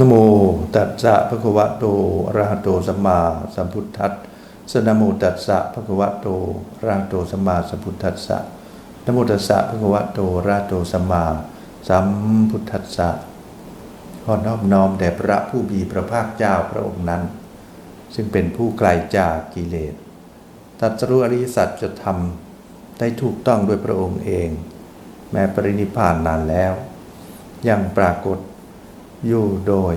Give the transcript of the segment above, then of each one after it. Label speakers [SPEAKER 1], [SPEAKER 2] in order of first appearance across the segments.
[SPEAKER 1] นโมตัสสะภะคะวะโตอะระหะโตสัมมาสัมพุทธัสสะนโมตัสสะภะคะวะโตอะระหะโตสัมมาสัมพุทธัสสะนโมตัสสะภะคะวะโตอะระหะโตสัมมาสัมพุทธัสสะขอนอบน้อมแด่พระผู้มีพระภาคเจ้าพระองค์นั้น ซึ่งเป็นผู้ไกลจากกิเลสตัสรู้อริยสัจจะทำได้ถูกต้องด้วยพระองค์เอง แม้ปรินิพานนานแล้ว ยังปรากฏ อยู่โดย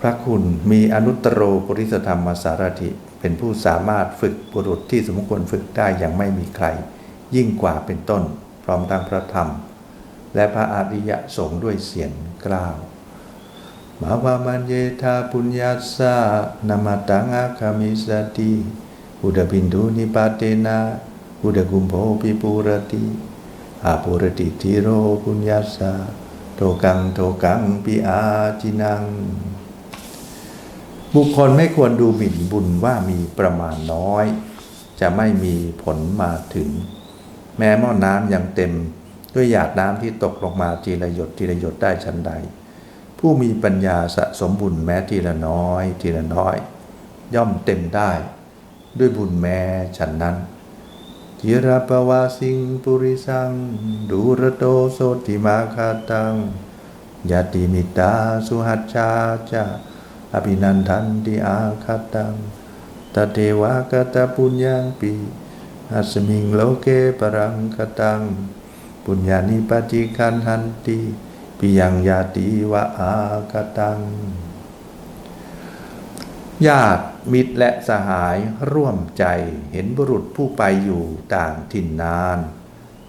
[SPEAKER 1] พระคุณมีอนุตตรโปริสธรรมสารถิ เป็นผู้สามารถฝึกบุรุษที่สมควรฝึกได้อย่างไม่มีใคร ยิ่งกว่าเป็นต้น พร้อมทั้งพระธรรม และพระอริยสงฆ์ด้วยเสียงกล้าวมาวามันเยธาปุญญาสานามาตังอาคามิสติอุดบินดูนิปาเตนะอุดกุมโภปิปุรติอาปุรติทิโรปุญญาสา โทกังโทกังปิอาจินัง บุคคลไม่ควรดูหมิ่นบุญว่ามีประมาณน้อย จะไม่มีผลมาถึง แม้หม้อน้ำยังเต็มด้วยหยาดน้ำที่ตกลงมาทีละหยดทีละหยดได้ชั้นใด ผู้มีปัญญาสะสมบุญแม้ทีละน้อย ทีละน้อย ย่อมเต็มได้ ด้วยบุญแม้ฉันนั้น จิรปวาสิงปุริสัง ดูระโตโสติมาคาตังยาติมิตาสุหัจชาจาอภินันทันติอาคาตังตเทวากตปุญญังปีอัสมิงโลเกปรังคตัง ปุญญานิปจิคันหันติปิยังยาติวะอาคตัง ญาติมิตรและสหายร่วมใจเห็นบุรุษผู้ไปอยู่ต่างถิ่นนาน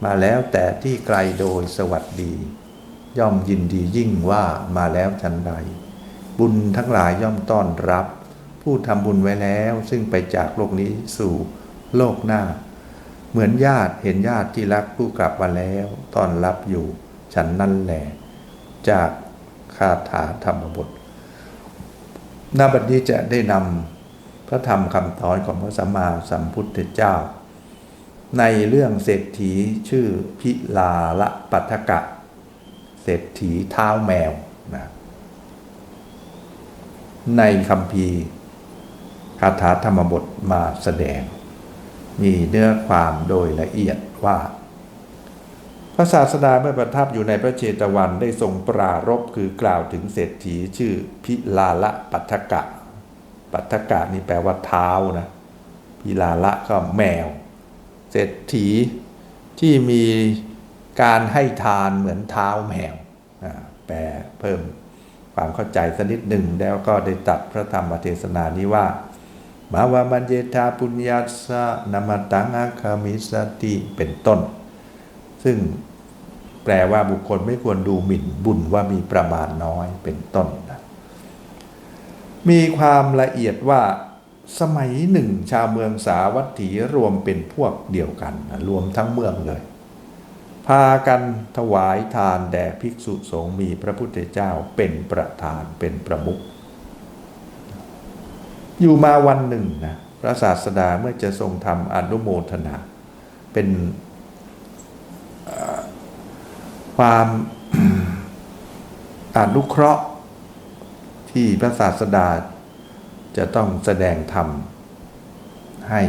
[SPEAKER 1] มาแล้วแต่ที่ไกลโดยสวัสดี ย่อมยินดียิ่งว่ามาแล้วชันใด บุญทั้งหลายย่อมต้อนรับ ผู้ทำบุญไว้แล้วซึ่งไปจากโลกนี้สู่โลกหน้า เหมือนญาติเห็นญาติที่รักผู้กลับมาแล้วต้อนรับอยู่ ฉันนั่นแหละจากคาถาธรรมบท หน้าบัดนี้จะได้นำพระธรรมคำสอนของพระสัมมาสัมพุทธเจ้า ในเรื่องเศรษฐีชื่อพิลาละปัทกะ เศรษฐีเท้าแมวนะในคำพีร์คาถาธรรมบทมาแสดง มีเนื้อความโดยละเอียดว่า พระศาสดาเมื่อประทับอยู่ในพระเชตวันได้ทรงปรารบคือกล่าวถึงเศรษฐีชื่อพิลาละปัทกะ ปัทกะนี่แปลว่าเท้านะพิลาละก็แมว เศรษฐีที่มีการให้ทานเหมือนเท้าแมวอ่าแปลเพิ่มความเข้าใจสักนิดหนึ่งแล้วก็ได้ตัดพระธรรมเทศนานี้ว่า มาวามันเยธาปุญญาสะนามาตังอาคามิสติเป็นต้น ซึ่ง แปลว่าบุคคลไม่ควรดูหมิ่นบุญว่ามีประมาณน้อยเป็นต้นนะมีความละเอียดว่าสมัยหนึ่ง ชาวเมืองสาวัตถีรวมเป็นพวกเดียวกันนะรวมทั้งเมืองเลย พากันถวายทานแด่ภิกษุสงฆ์มีพระพุทธเจ้าเป็นประธานเป็นประมุขอยู่มาวันหนึ่งนะพระศาสดาเมื่อจะทรงทำอนุโมทนา เป็น ความอนุเคราะห์ที่พระศาสดาจะต้องแสดงธรรม ให้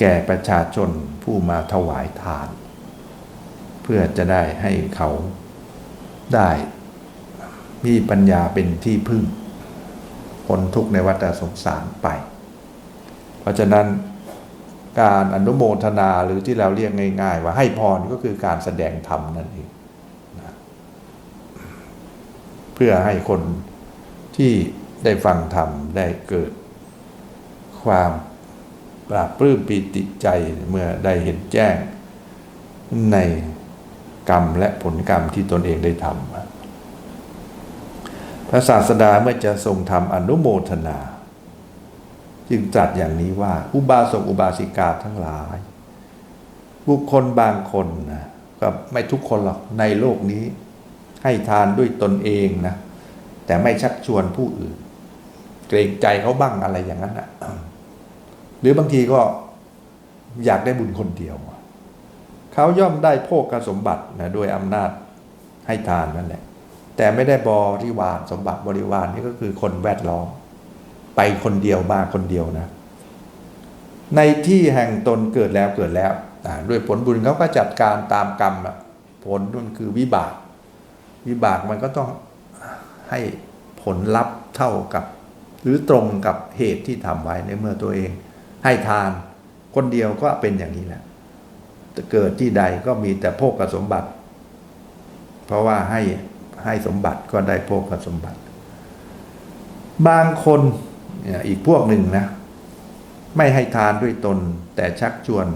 [SPEAKER 1] แก่ประชาชนผู้มาถวายทาน เพื่อจะได้ให้เขาได้มีปัญญาเป็นที่พึ่งพ้นทุกข์ในวัฏสงสารไป เพราะฉะนั้น การอนุโมทนาหรือที่เราเรียกง่าย ๆ ว่าให้พรก็คือการแสดงธรรมนั่นเองนะเพื่อให้คนที่ได้ฟังธรรมได้เกิด ความปราบปลื้มปีติใจเมื่อได้เห็นแจ้ง ในกรรมและผลกรรมที่ตนเองได้ทำพระศาสดาเมื่อจะทรงทำอนุโมทนา จึงตรัสอย่างนี้ว่า อุบาสกอุบาสิกาทั้งหลาย บุคคลบางคนนะก็ไม่ทุกคนหรอกในโลกนี้ ให้ทานด้วยตนเองนะ แต่ไม่ชักชวนผู้อื่น เกรงใจเขาบ้างอะไรอย่างนั้นนะหรือบางทีก็อยากได้บุญคนเดียวเขาย่อมได้โภคสมบัตินะด้วยอำนาจให้ทานนั่นแหละ แต่ไม่ได้บริวารสมบัติบริวารนี่ก็คือคนแวดล้อม ไปคนเดียวมาคนเดียวนะ ในที่แห่งตนเกิดแล้วเกิดแล้ว ด้วยผลบุญเขาก็จัดการตามกรรมผลนั่นคือวิบาก วิบากมันก็ต้องให้ผลลัพธ์เท่ากับ หรือตรงกับเหตุที่ทำไว้ในเมื่อตัวเอง ให้ทานคนเดียวก็เป็นอย่างนี้แหละเกิดที่ใดก็มีแต่โภคสมบัติ เพราะว่าให้ให้สมบัติก็ได้โภคสมบัติ บางคน อีกพวกหนึ่งนะ ไม่ให้ทานด้วยตน แต่ชักชวน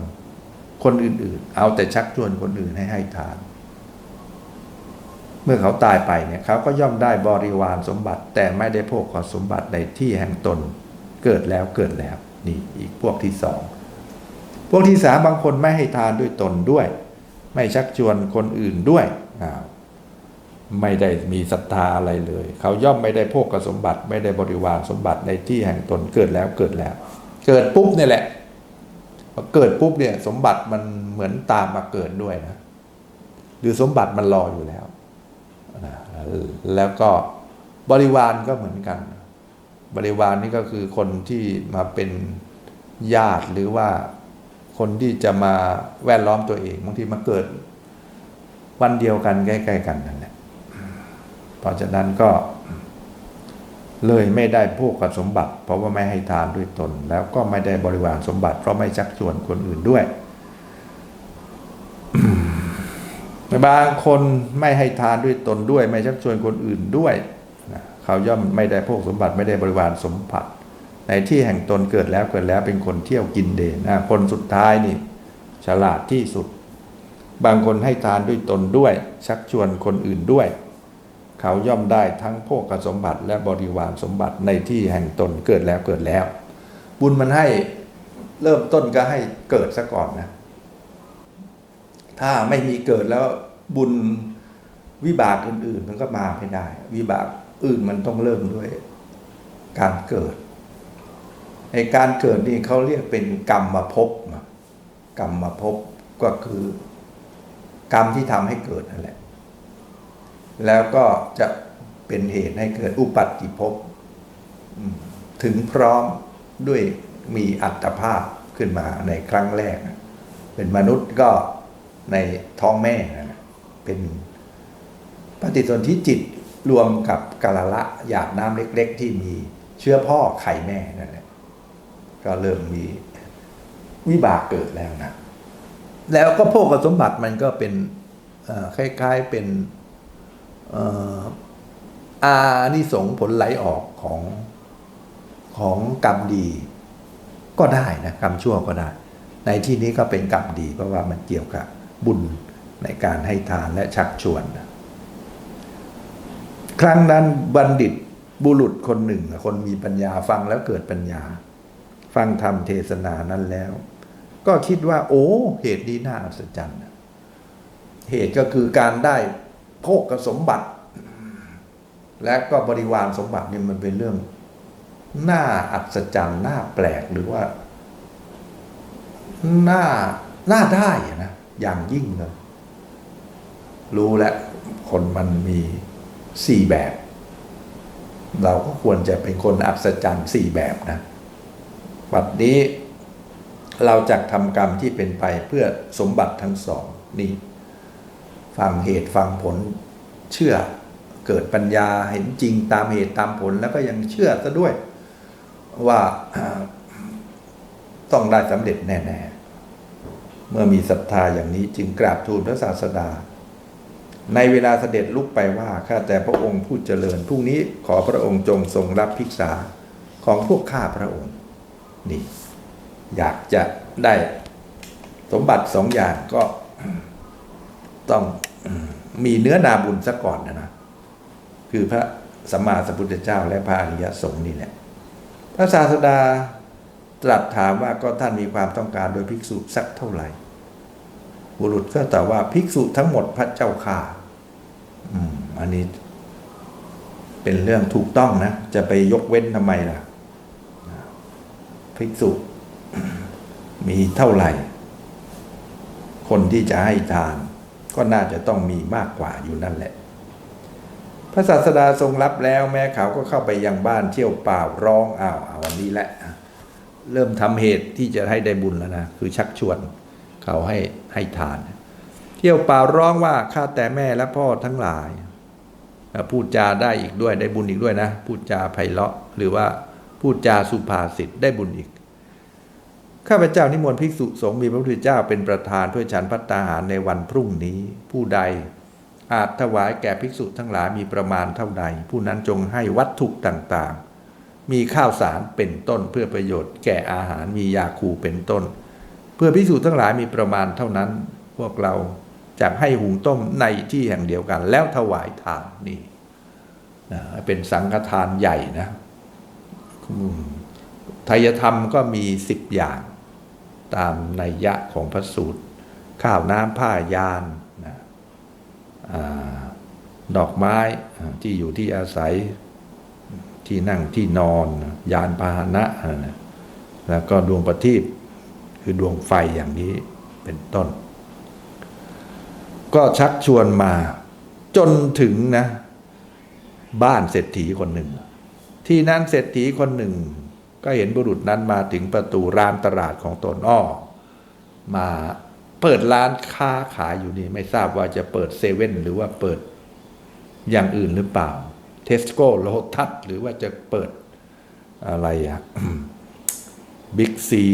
[SPEAKER 1] คนอื่น ๆ เอาแต่ชักชวนคนอื่นให้ให้ทาน เมื่อเขาตายไปเนี่ยเขาก็ย่อมได้บริวารสมบัติ แต่ไม่ได้โภคสมบัติในที่แห่งตน เกิดแล้วเกิดแล้วนี่อีกพวกที่สองพวกที่สามบางคนไม่ให้ทานด้วยตนด้วย ไม่ชักชวนคนอื่นด้วยอ้าว ไม่ได้มีศรัทธาอะไรเลย เขาย่อมไม่ได้โภคสมบัติไม่ได้บริวารสมบัติในที่แห่งตนเกิดแล้วเกิดแล้ว เกิดปุ๊บเนี่ยแหละพอเกิดปุ๊บเนี่ย สมบัติมันเหมือนตามมาเกิดด้วยนะหรือสมบัติมันรออยู่แล้วแล้วก็บริวารก็เหมือนกัน บริวารนี่ก็คือคนที่มาเป็นญาติหรือว่าคนที่จะมาแวดล้อมตัวเองบางทีมาเกิด วันเดียวกันใกล้ๆกันนั่นแหละ เพราะฉะนั้นก็เลยไม่ได้พวกสมบัติ เพราะว่าไม่ให้ทานด้วยตน แล้วก็ไม่ได้บริวารสมบัติ เพราะไม่ชักชวนคนอื่นด้วยบางคนไม่ให้ทานด้วยตนด้วย ไม่ชักชวนคนอื่นด้วยเขาย่อมไม่ได้พวกสมบัติไม่ได้บริวารสมบัติ ในที่แห่งตนเกิดแล้วเกิดแล้วเป็นคนเที่ยวกินเดนะคนสุดท้ายนี่ ฉลาดที่สุด บางคนให้ทานด้วยตนด้วย ชักชวนคนอื่นด้วย เขาย่อมได้ทั้งโภคสมบัติและบริวารสมบัติในที่แห่งตนเกิดแล้วเกิดแล้ว บุญมันให้เริ่มต้นก็ให้เกิดซะก่อนนะ ถ้าไม่มีเกิดแล้วบุญวิบากอื่น ๆ มันก็มาไม่ได้ วิบากอื่นมันต้องเริ่มด้วยการเกิดในการเกิดนี่เขาเรียกเป็นกรรมมาภพกรรมมาภพก็คือ กรรมที่ทำให้เกิดนั่นแหละ แล้วก็จะเป็นเหตุให้เกิดอุปัติภพถึงพร้อมด้วยมีอัตภาพขึ้นมาในครั้งแรก เป็นมนุษย์ก็ในท้องแม่นะเป็นปฏิสนธิจิตรวมกับกาละละหยาดน้ำเล็ก ๆ ที่มีเชื้อพ่อไข่แม่นั่นแหละก็เริ่มมีวิบากเกิดแล้วนะ แล้วก็โภคสมบัติมันก็เป็นคล้ายๆเป็น อ่านิสงผลไหลออกของของกรรมดี ก็ได้นะกรรมชั่วก็ได้ ในที่นี้ก็เป็นกรรมดี เพราะว่ามันเกี่ยวกับบุญในการให้ทานและชักชวน ครั้งนั้นบัณฑิตบุรุษคนหนึ่ง คนมีปัญญาฟังแล้วเกิดปัญญา ฟังธรรมเทศนานั้นแล้ว ก็คิดว่า โอ้ เหตุนี้น่าอัศจรรย์เหตุก็คือการได้ โภคสมบัติ และก็บริวารสมบัติเนี่ยมันเป็นเรื่องน่าอัศจรรย์น่าแปลกหรือว่าน่าน่าได้อะนะอย่างยิ่งเลยรู้แล้วคนมันมีสี่แบบ เราก็ควรจะเป็นคนอัศจรรย์สี่แบบนะบัดนี้เราจะทำกรรมที่เป็นไปเพื่อสมบัติทั้งสองนี่ ฟังเหตุฟังผลเชื่อเกิดปัญญาเห็นจริงตามเหตุตามผลแล้วก็ยังเชื่อซะด้วยว่าอ่าต้องได้สำเร็จแน่ ๆ เมื่อมีศรัทธาอย่างนี้จึงกราบทูลพระศาสดา ในเวลาเสด็จลุกไปว่าข้าแต่พระองค์ผู้เจริญพรุ่งนี้ขอพระองค์จงทรงรับภิกษาของพวกข้าพระองค์ นี่ อยากจะได้สมบัติสองอย่างก็ต้อง มีเนื้อนาบุญซะก่อนนะนะคือพระสัมมาสัมพุทธเจ้าและพระอริยสงฆ์นี่แหละพระศาสดาตรัสถามว่าก็ท่านมีความต้องการโดยภิกษุสักเท่าไหร่ บุรุษก็ตอบว่าภิกษุทั้งหมดพระเจ้าข่าอืมอันนี้ เป็นเรื่องถูกต้องนะ จะไปยกเว้นทำไมล่ะภิกษุมีเท่าไหร่ คนที่จะให้ทาน ก็น่าจะต้องมีมากกว่าอยู่นั่นแหละ พระศาสดาทรงรับแล้วแม้เขาก็เข้าไปยังบ้านเที่ยวเปล่าร้องอ้าวอาวันนี้แหละ เริ่มทำเหตุที่จะให้ได้บุญแล้วนะคือชักชวนเขาให้ให้ทาน เที่ยวเปล่าร้องว่าข้าแต่แม่และพ่อทั้งหลายพูดจาได้อีกด้วยได้บุญอีกด้วยนะพูดจาไพเราะหรือว่าพูดจาสุภาษิตได้บุญอีก ข้าพเจ้านิมนต์ภิกษุสงฆ์มีพระพุทธเจ้าเป็นประธานเพื่อฉันพัตตาหารในวันพรุ่งนี้ ผู้ใดอาจถวายแก่ภิกษุทั้งหลายมีประมาณเท่าใด ผู้นั้นจงให้วัตถุต่างๆ มีข้าวสารเป็นต้นเพื่อประโยชน์แก่อาหารมียาคูเป็นต้น เพื่อภิกษุทั้งหลายมีประมาณเท่านั้น พวกเราจะให้หุงต้มในที่แห่งเดียวกัน แล้วถวายทานนี่นะเป็นสังฆทานใหญ่นะอืมไทยธรรมก็มีสิบอย่าง ตามนัยยะของพระสูตร ข้าวน้ำผ้ายานนะอดอกไม้ที่อยู่ที่อาศัยที่นั่งที่นอนยานพาหนะนะแล้วก็ดวงประทีปคือดวงไฟอย่างนี้เป็นต้น ก็ชักชวนมาจนถึงนะ บ้านเศรษฐีคนหนึ่ง ที่นั้นเศรษฐีคนหนึ่ง ก็เห็นบุรุษนั้นมาถึงประตูร้านตลาดของตนอ้อ มาเปิดร้านค้าขายอยู่นี่ ไม่ทราบว่าจะเปิดเซเว่นหรือว่าเปิดอย่างอื่นหรือเปล่า เทสโก้โลทัสหรือว่าจะเปิดอะไรอะบิ๊กซี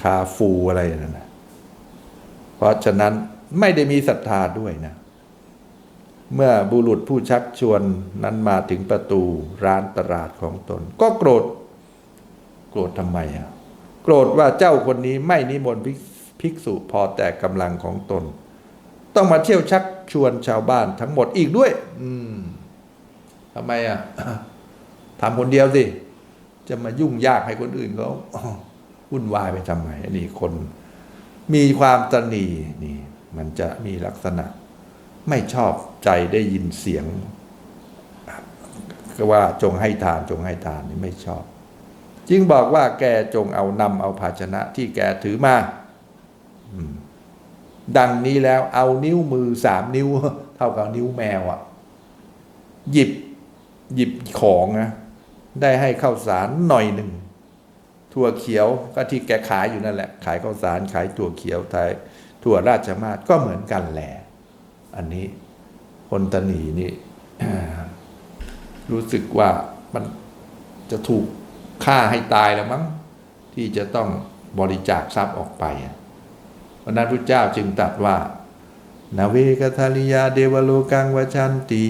[SPEAKER 1] คาฟูอะไรนั่นนะเพราะฉะนั้นไม่ได้มีศรัทธาด้วยนะ เมื่อบุรุษผู้ชักชวนนั้นมาถึงประตูร้านตลาดของตน ก็โกรธ รธทำไมอะโกรธว่าเจ้าคนนี้ไม่นิมนต์ภิกษุพอแต่กำลังของตน ต้องมาเที่ยวชักชวนชาวบ้านทั้งหมดอีกด้วย อืมทำไมอะทำคนเดียวสิ จะมายุ่งยากให้คนอื่นเขาวุ่นวายไปทำไมนนี้คน มีความตนีนี่ มันจะมีลักษณะ ไม่ชอบใจได้ยินเสียงก็ว่าจงให้ทานจงให้ทานนี่ไม่ชอบ จึงบอกว่าแกจงเอานำเอาภาชนะที่แกถือมา ดังนี้แล้วเอานิ้วมือสามนิ้ว เท่ากับนิ้วแมวอะ่ะหยิบหยิบของนะได้ให้ข้าวสารหน่อยหนึ่งถั่วเขียวก็ที่แกขายอยู่นั่นแหละ ขายข้าวสารขายถั่วเขียวไทยถั่วราชมาศก็เหมือนกันแหละอันนี้คนตนีนี่รู้สึกว่ามันจะถูก ฆ่าให้ตายแล้วมั้งที่จะต้องบริจาคทรัพย์ออกไปเพราะนั้นพระเจ้าจึงตรัสว่า นาเวกทาลิยาเดวโลกังวชันติ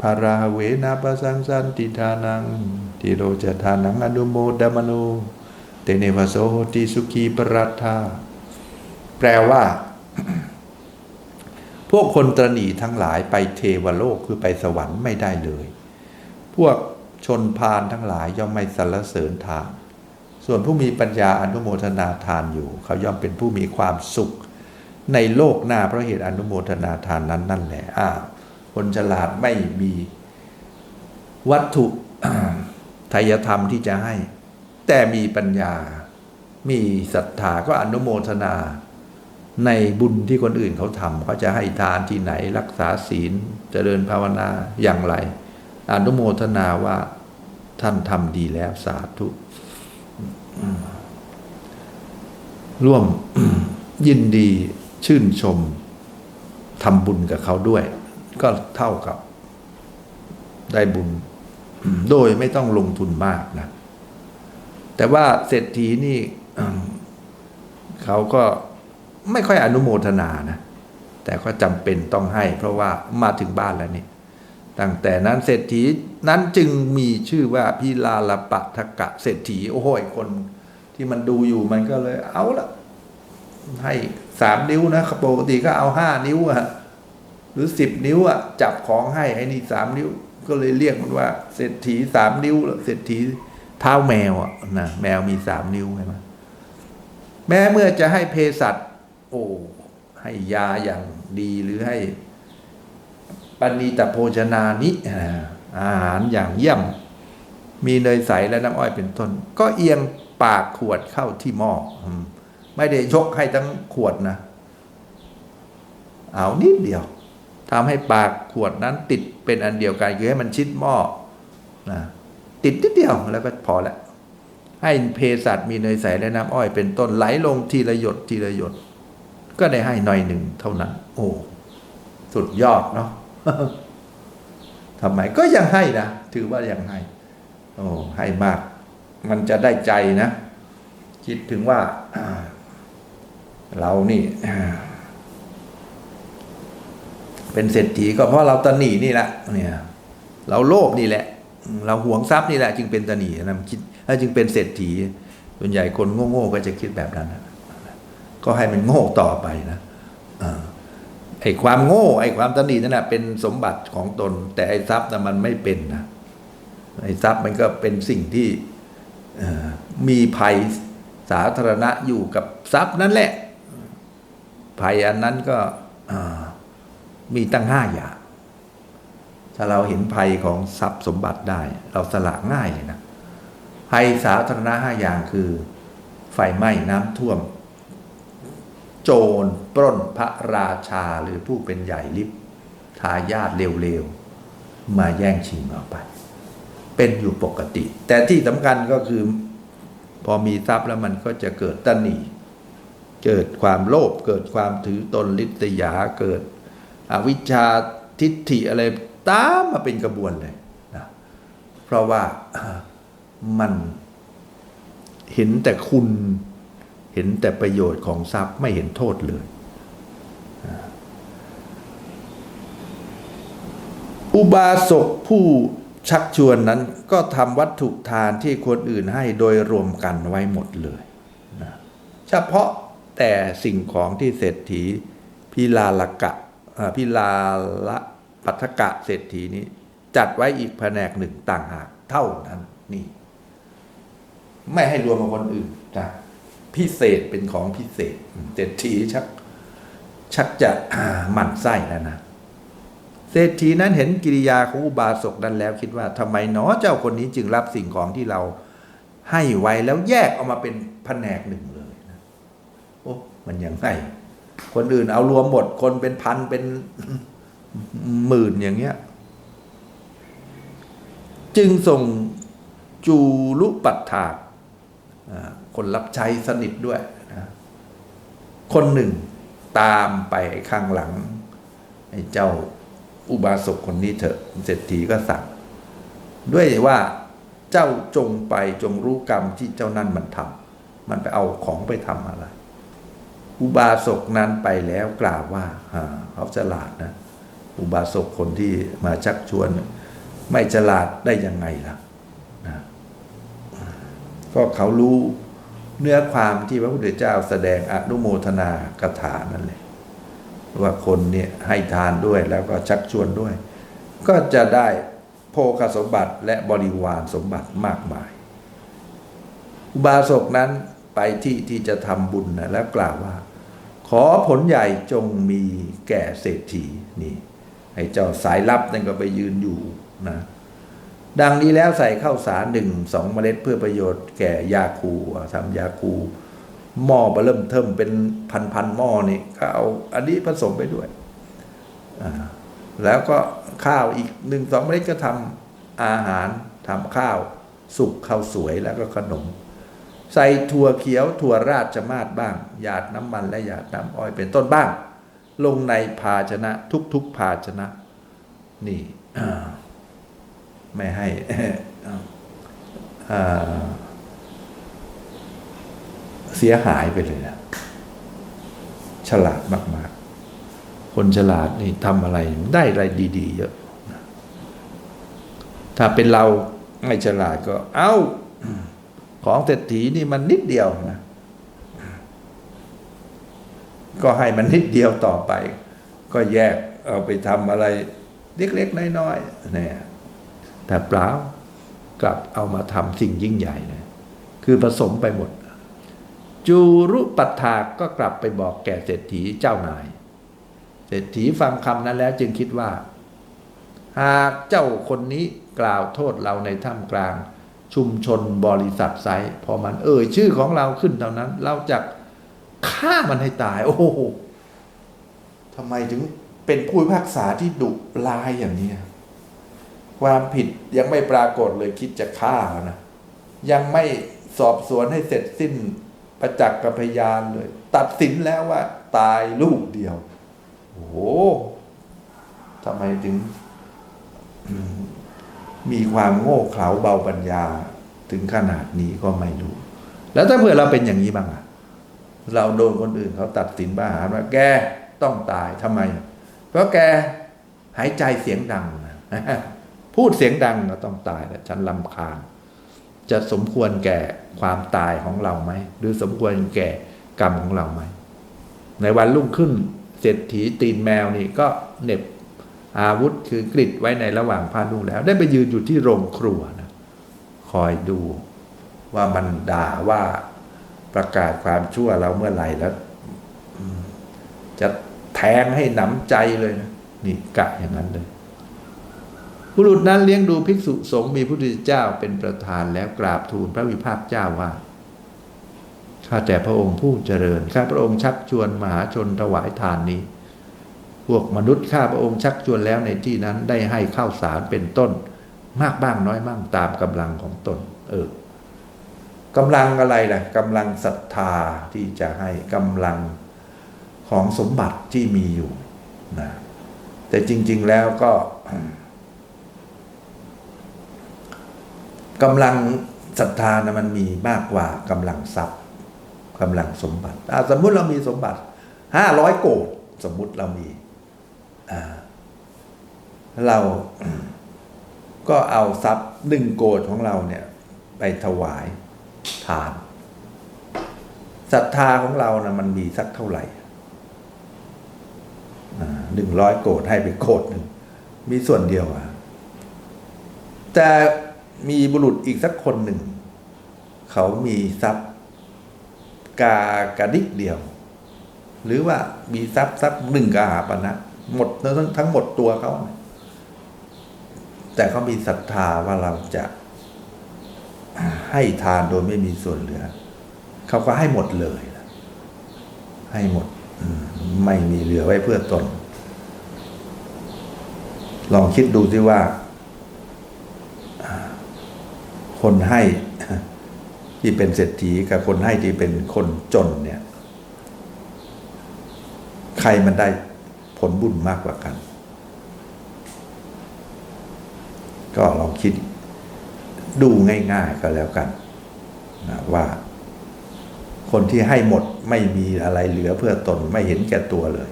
[SPEAKER 1] ภาราเวนาปสังสันติทานังติโรจทานังอนุโมดามโนเตเนวโสติสุขีปรัตถาแปลว่า พวกคนตรณีทั้งหลายไปเทวโลกคือไปสวรรค์ไม่ได้เลย พวก ชนพานทั้งหลายย่อมไม่สรรเสริญทาน ส่วนผู้มีปัญญาอนุโมทนาทานอยู่ เขาย่อมเป็นผู้มีความสุข ในโลกหน้าเพราะเหตุอนุโมทนาทานนั้นนั่นแหละอ้าวคนฉลาดไม่มีวัตถุทายธรรมที่จะให้ แต่มีปัญญา มีศรัทธาก็อนุโมทนา ในบุญที่คนอื่นเขาทำเขาจะให้ทานที่ไหนรักษาศีลเจริญภาวนาอย่างไร อนุโมทนาว่าท่านทำดีแล้วสาธุ ร่วมยินดีชื่นชมทำบุญกับเขาด้วย ก็เท่ากับได้บุญ โดยไม่ต้องลงทุนมากนะ แต่ว่าเศรษฐีนี่เขาก็ไม่ค่อยอนุโมทนานะ แต่ก็จำเป็นต้องให้ เพราะว่ามาถึงบ้านแล้วนี่ ตั้งแต่นั้นเศรษฐีนั้นจึงมีชื่อว่าพิลาลปะทกะเศรษฐีโอ้โหคนที่มันดูอยู่มันก็เลยเอาละให้สามนิ้วนะปกติก็เอาห้านิ้วอะหรือสิบนิ้วอะจับของให้ไอ้นี่สามนิ้ว ก็เลยเรียกมันว่า เศรษฐีสามนิ้วเศรษฐีเท้าแมวอะนะแมวมีสามนิ้วใช่ไหมแม้เมื่อจะให้เภสัชโอ้ให้ยาอย่างดีหรือให้ ปณีตโภชนานิอาหารอย่างเยี่ยม มีเนยใสและน้ำอ้อยเป็นต้น ก็เอียงปากขวดเข้าที่หม้อไม่ได้ยกให้ทั้งขวดนะ เอานิดเดียวทำให้ปากขวดนั้นติดเป็นอันเดียวกันคือให้มันชิดหม้อนะติดนิดเดียวแล้วก็พอละให้เภสัชมีเนยใสและน้ำอ้อยเป็นต้นไหลลงทีละหยดทีละหยด ก็ได้ให้หน่อยหนึ่งเท่านั้น โอ้ สุดยอดเนาะ ทำไมก็ยังให้นะถือว่ายังให้ โอ้ให้มาก มันจะได้ใจนะ คิดถึงว่าเรานี่เป็นเศรษฐีก็เพราะเราตะหนีนี่แหละเนี่ย เราโลภนี่แหละ เราหวงทรัพย์นี่แหละ จึงเป็นตะหนีนะมันคิดแล้วจึงเป็นเศรษฐีส่วนใหญ่คนโง่ๆก็จะคิดแบบนั้นนะก็ให้มันโง่ต่อไปนะอ่า ไอ้ความโง่ ไอ้ความตะหนีนั่นแหะเป็นสมบัติของตน แต่ไอ้ทรัพย์น่ะมันไม่เป็นนะไอ้ทรัพย์มันก็เป็นสิ่งที่มีภัยสาธารณะอยู่กับทรัพย์นั่นแหละ ภัยอันนั้นก็มีตั้งห้าอย่าง ถ้าเราเห็นภัยของทรัพย์สมบัติได้ เราสละง่ายเลยนะภัยสาธารณะห้าอย่างคือ ไฟไหม้น้ำท่วม โจรปล้นพระราชาหรือผู้เป็นใหญ่ลิบทายาทเร็วๆ มาแย่งชิงเอาไป เป็นอยู่ปกติ แต่ที่สำคัญก็คือ พอมีทรัพย์แล้วมันก็จะเกิดตัณหนีเกิดความโลภเกิดความถือตนลิษยาเกิดอวิชชาทิฏฐิอะไรตามมาเป็นกระบวนเลยนะเพราะว่ามันเห็นแต่คุณ เห็นแต่ประโยชน์ของทรัพย์ไม่เห็นโทษเลย อุบาสกผู้ชักชวนนั้นก็ทำวัตถุทานที่คนอื่นให้โดยรวมกันไว้หมดเลยนะเฉพาะแต่สิ่งของที่เศรษฐีพิลาลกะพิลาละปัทกะเศรษฐีนี้ จัดไว้อีกแผนกหนึ่งต่างหากเท่านั้นนี่ ไม่ให้รวมกับคนอื่นนะ พิเศษเป็นของพิเศษเศรษฐีชัก ชักจะหมั่นไส้แล้วนะเศรษฐีนั้นเห็นกิริยาของอุบาสกนั้นแล้วคิดว่าทำไมหนอเจ้าคนนี้จึงรับสิ่งของที่เราให้ไว้แล้วแยกออกมาเป็นแผนกหนึ่งเลยนะโอ้มันยังไงคนอื่นเอารวมหมดคนเป็นพันเป็นหมื่นอย่างเงี้ย จึงส่งจูลุปัฏฐาอ่า คนรับใช้สนิทด้วยนะคนหนึ่งตามไปข้างหลังไอ้เจ้าอุบาสกคนนี้เถอะเศรษฐีก็สั่งด้วยว่าเจ้าจงไปจงรู้กรรมที่เจ้านั่นมันทำมันไปเอาของไปทำอะไร อุบาสกนั้นไปแล้วกล่าวว่าอ่าเขาฉลาดนะ อุบาสกคนที่มาชักชวน ไม่ฉลาดได้ยังไงล่ะนะ ก็เขารู้เนื้อความที่พระพุทธเจ้าแสดงอนุโมทนากถานั่นแหละว่าคนเนี่ยให้ทานด้วยแล้วก็ชักชวนด้วย ก็จะได้โภคสมบัติและบริวารสมบัติมากมาย อุบาสกนั้นไปที่ที่จะทำบุญนะแล้วกล่าวว่า ขอผลใหญ่จงมีแก่เศรษฐีนี่ให้เจ้าสายลับนั่นก็ไปยืนอยู่นะ ดังนี้แล้วใส่ข้าวสารหนึ่งสองเมล็ดเพื่อประโยชน์แก่ยาคูทำยาคูหม้อเริ่มเทิมเป็นพันพันหม้อนี่ก็เอาอันนี้ผสมไปด้วยแล้วก็ข้าวอีกหนึ่งสองเมล็ดก็ทำอาหารทำข้าว สุกข้าวสวยแล้วก็ขนม ใส่ถั่วเขียวถั่วราชมาศบ้างหยาดน้ำมันและหยาดน้ำอ้อยเป็นต้นบ้าง ลงในภาชนะทุกๆภาชนะ นี่อ่า ไม่ให้อ่าเสียหายไปเลยนะฉลาดมากๆ คนฉลาดนี่ทำอะไรได้อะไรดีๆเยอะ ถ้าเป็นเราไม่ฉลาดก็ เอ้า ของเศรษฐีนี่มันนิดเดียวนะ ก็ให้มันนิดเดียวต่อไป ก็แยกเอาไปทำอะไร เล็กๆน้อยๆเนี่ย แต่เปล่ากลับเอามาทำสิ่งยิ่งใหญ่เลยคือผสมไปหมด จูรุปัฏฐากก็กลับไปบอกแก่เศรษฐีเจ้านาย เศรษฐีฟังคำนั้นแล้วจึงคิดว่า หากเจ้าคนนี้กล่าวโทษเราในท่ามกลาง ชุมชนบริษัทไซพอมันเอ่ยชื่อของเราขึ้นเท่านั้น เราจะฆ่ามันให้ตาย โอ้โหทำไมถึงเป็นผู้พิพากษาที่ดุร้ายอย่างนี้ ความผิดยังไม่ปรากฏเลยคิดจะฆ่านะยังไม่สอบสวนให้เสร็จสิ้นประจักษ์กับพยานเลย ตัดสินแล้วว่า ตายลูกเดียว โอ้โหทำไมถึงมมีความโง่เขลาเบาปัญญา ถึงขนาดนี้ก็ไม่รู้ แล้วถ้าเผื่อเราเป็นอย่างนี้บ้างอะเราโดนคนอื่นเขาตัดสินประหารว่าแกต้องตายทำไม เพราะแกหายใจเสียงดังนะ พูดเสียงดังก็ต้องตายแล้วฉันลำคาญ จะสมควรแก่ความตายของเราไหม หรือสมควรแก่กรรมของเราไหม ในวันรุ่งขึ้นเศรษฐีตีนแมวนี่ก็เน็บอาวุธคือกริดไว้ในระหว่างพานุ่งแล้ว ได้ไปยืนอยู่ที่โรงครัวนะคอยดูว่ามันด่าว่าประกาศความชั่วเราเมื่อไหร่แล้ว จะแทงให้หนำใจเลยนะนี่กะอย่างนั้นเลย บุรุษนั้นเลี้ยงดูภิกษุสงฆ์มีพระพุทธเจ้าเป็นประธานแล้วกราบทูลพระวิภาคเจ้าว่าข้าแต่พระองค์ผู้เจริญข้าพระองค์ชักชวนมหาชนถวายทานนี้ พวกมนุษย์ข้าพระองค์ชักชวนแล้วในที่นั้นได้ให้ข้าวสารเป็นต้น มากบ้างน้อยบ้างตามกำลังของตน เออกำลังอะไรล่ะกำลังศรัทธาที่จะให้กำลังของสมบัติที่มีอยู่นะแต่จริง ๆแล้วก็ กำลังศรัทธานะมันมีมากกว่ากำลังทรัพย์กำลังสมบัติสมมุติเรามีสมบัติห้าร้อยโกดสมมุติเรามีเราก็เอาทรัพย์หนึ่งโกดของเราเนี่ย ไปถวายทานศรัทธาของเรานะมันมีสักเท่าไหร่หนึ่งร้อยโกดให้ไปโกดหนึ่งมีส่วนเดียวอะแต่ มีบุรุษอีกสักคนหนึ่ง เขามีทรัพย์กากระดิกเดียว หรือว่ามีทรัพย์สักหนึ่งกาหาปณะนะหมดทั้งทั้งหมดตัวเขา แต่เขามีศรัทธาว่าเราจะให้ทานโดยไม่มีส่วนเหลือ เขาก็ให้หมดเลย ให้หมดไม่มีเหลือไว้เพื่อตน ลองคิดดูสิว่า คนให้ที่เป็นเศรษฐีกับคนให้ที่เป็นคนจนเนี่ย ใครมันได้ผลบุญมากกว่ากัน ก็ลองคิดดูง่ายๆก็แล้วกันนะว่า คนที่ให้หมดไม่มีอะไรเหลือเพื่อตนไม่เห็นแก่ตัวเลย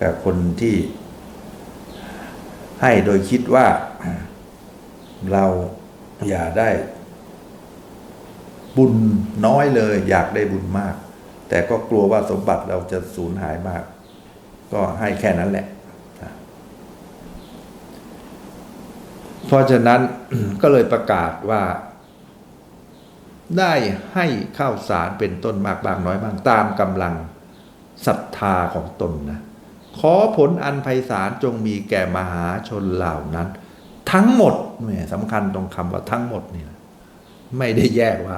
[SPEAKER 1] กับคนที่ ให้โดยคิดว่าเราอย่าได้ บุญน้อยเลย อยากได้บุญมาก แต่ก็กลัวว่าสมบัติเราจะสูญหายมาก ก็ให้แค่นั้นแหละ เพราะฉะนั้นก็เลยประกาศว่า ได้ให้ข้าวสารเป็นต้นมากบางน้อยบางตามกำลังศรัทธาของตนนะขอผลอันไพศาลจงมีแก่มหาชนเหล่านั้น ทั้งหมดเนี่ยสำคัญตรงคำว่าทั้งหมดเนี่ยไม่ได้แยกว่า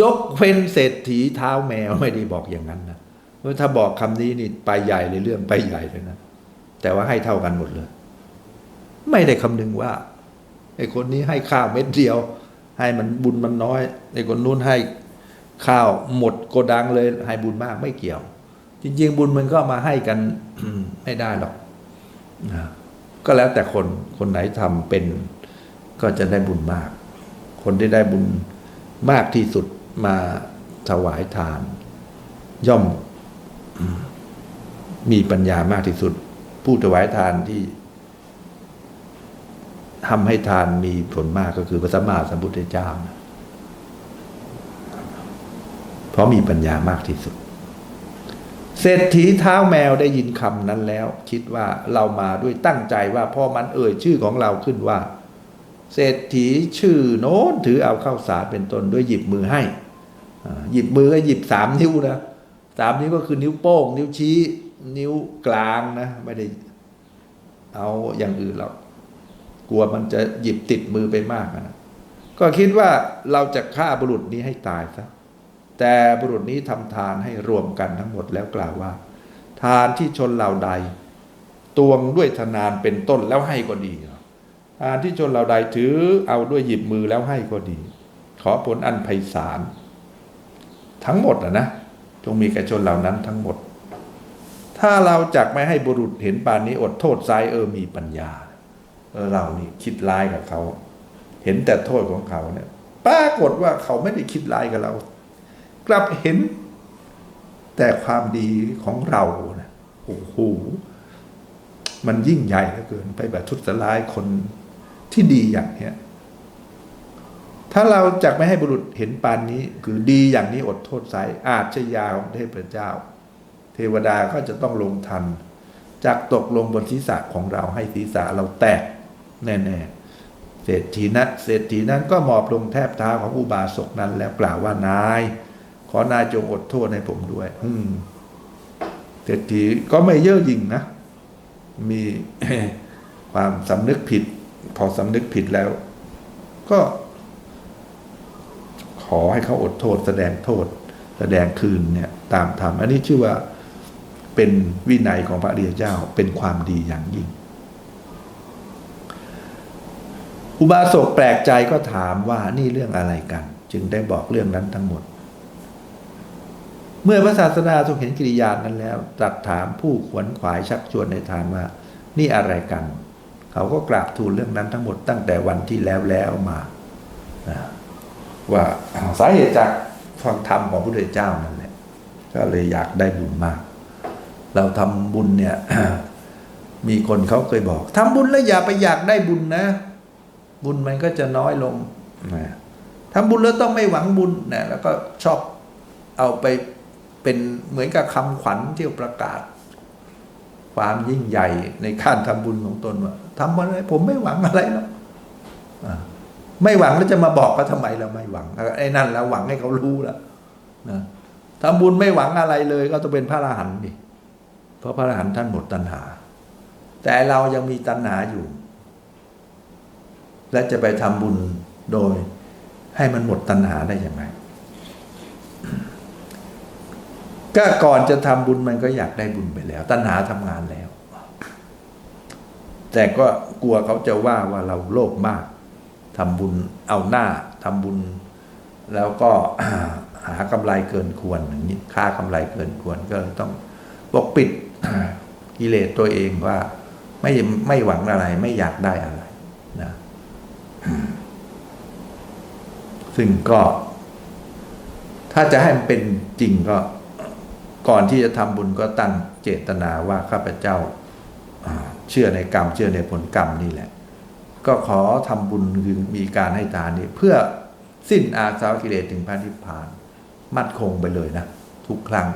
[SPEAKER 1] ยกเว้นเศรษฐีเท้าแมวไม่ได้บอกอย่างนั้นนะเพราถ้าบอกคำนี้นี่ไปใหญ่เลยเรื่องไปใหญ่เลยนะ แต่ว่าให้เท่ากันหมดเลย ไม่ได้คำนึงว่าไอ้คนนี้ให้ข้าวเม็ดเดียว ให้มันบุญมันน้อยไอ้คนนู้นให้ข้าวหมดโกดังเลยให้บุญมากไม่เกี่ยว จริง ๆ บุญมันก็มาให้กันไม่ได้หรอกนะก็แล้วแต่คนคนไหนทำเป็น ก็จะได้บุญมาก คนที่ได้บุญมากที่สุด มาถวายทาน ย่อมมีปัญญามากที่สุด ผู้ถวายทานที่ทำให้ทานมีผลมากก็คือพระสัมมาสัมพุทธเจ้านะเพราะมีปัญญามากที่สุด เศรษฐีเท้าแมวได้ยินคำนั้นแล้ว คิดว่าเรามาด้วยตั้งใจว่าพอมันเอ่ยชื่อของเราขึ้นว่า เศรษฐีชื่อโน้นถือเอาข้าวสารเป็นต้นด้วยหยิบมือให้ หยิบมือก็หยิบสามนิ้วนะสามนิ้วก็คือนิ้วโป้ง นิ้วชี้ นิ้วกลางนะ ไม่ได้เอาอย่างอื่นหรอกกลัวมันจะหยิบติดมือไปมากนะก็คิดว่าเราจะฆ่าบุรุษนี้ให้ตายซะแต่บุรุษนี้ทำทานให้รวมกันทั้งหมดแล้วกล่าวว่า ทานที่ชนเหล่าใด ตวงด้วยธนานเป็นต้นแล้วให้ก็ดีทานที่ชนเราใดถือเอาด้วยหยิบมือแล้วให้ก็ดี ขอผลอันไพศาล ทั้งหมดอะนะจงมีแก่ชนเหล่านั้นทั้งหมด ถ้าเราจักไม่ให้บุรุษเห็นปานนี้อดโทษไซเออมีปัญญา เออเรานี่คิดร้ายกับเขา เห็นแต่โทษของเขาเนี่ยปรากฏว่าเขาไม่ได้คิดร้ายกับเรา กลับเห็นแต่ความดีของเรานะโอ้โหมันยิ่งใหญ่เหลือเกิน ไปแบบทุสลายคนที่ดีอย่างเนี้ย ถ้าเราจักไม่ให้บุรุษเห็นปานนี้ คือดีอย่างนี้อดโทษไซอาจจะยาวเทพเจ้า เทวดาก็จะต้องลงทันจากตกลงบนศีรษะของเราให้ศีรษะเราแตกแน่ๆเศรษฐีนั้นเศรษฐีนั้นก็หมอบลงแทบเท้าของอุบาสกนั้น แล้วกล่าวว่านาย ขอนายจงอดโทษให้ผมด้วย อืมเศรษฐีก็ไม่เย่อหยิ่งนะ มีความสำนึกผิด พอสำนึกผิดแล้ว ก็ ขอให้เขาอดโทษ แสดงโทษ แสดงคืนเนี่ยตามธรรมอันนี้ชื่อว่าเป็นวินัยของพระอริยเจ้าเป็นความดีอย่างยิ่ง อุบาสกแปลกใจก็ถามว่านี่เรื่องอะไรกัน จึงได้บอกเรื่องนั้นทั้งหมด เมื่อพระศาสดาทรงเห็นกิริยานั้นแล้วตรัสถามผู้ขวนขวายชักชวนในทานว่า นี่อะไรกัน เขาก็กราบทูลเรื่องนั้นทั้งหมดตั้งแต่วันที่แล้วแล้วมานะ ว่าสาเหตุจากฟังธรรมของพระพุทธเจ้านั่นแหละก็เลยอยากได้บุญมาก เราทำบุญเนี่ยมีคนเขาเคยบอกทำบุญแล้วอย่าไปอยากได้บุญนะ บุญมันก็จะน้อยลงนะทำบุญแล้วต้องไม่หวังบุญนะแล้วก็ชอบเอาไปเป็นเหมือนกับคำขวัญที่ประกาศ ความยิ่งใหญ่ในการทำบุญของตนว่าทำอะไรผมไม่หวังอะไรหรอก ไม่หวังแล้วจะมาบอกเขาทำไมเราไม่หวังไอ้นั่นแล้วหวังให้เขารู้แล้วนะทำบุญไม่หวังอะไรเลย ก็ต้องเป็นพระอรหันต์ดิเพราะพระอรหันต์ท่านหมดตัณหา แต่เรายังมีตัณหาอยู่ และจะไปทำบุญโดย ให้มันหมดตัณหาได้ยังไงก็ก่อนจะทำบุญมันก็อยากได้บุญไปแล้ว ตัณหาทำงานแล้ว แต่ก็กลัวเขาจะว่าว่าเราโลภมาก ทำบุญเอาหน้าทำบุญ แล้วก็หากำไรเกินควรอย่างนี้ค่ากำไรเกินควรก็ต้องปกปิดกิเลสตัวเองว่าไม่ไม่หวังอะไรไม่อยากได้อะไรนะซึ่งก็ ถ้าจะให้มันเป็นจริงก็ ก่อนที่จะทำบุญก็ตั้งเจตนาว่าข้าพเจ้าเชื่อในกรรม เชื่อในผลกรรมนี่แหละ ก็ขอทำบุญคือมีการให้ทานนี่เพื่อสิ้นอาสาวกิเลสถึงพระนิพพาน มั่นคงไปเลยนะ ทุกครั้ง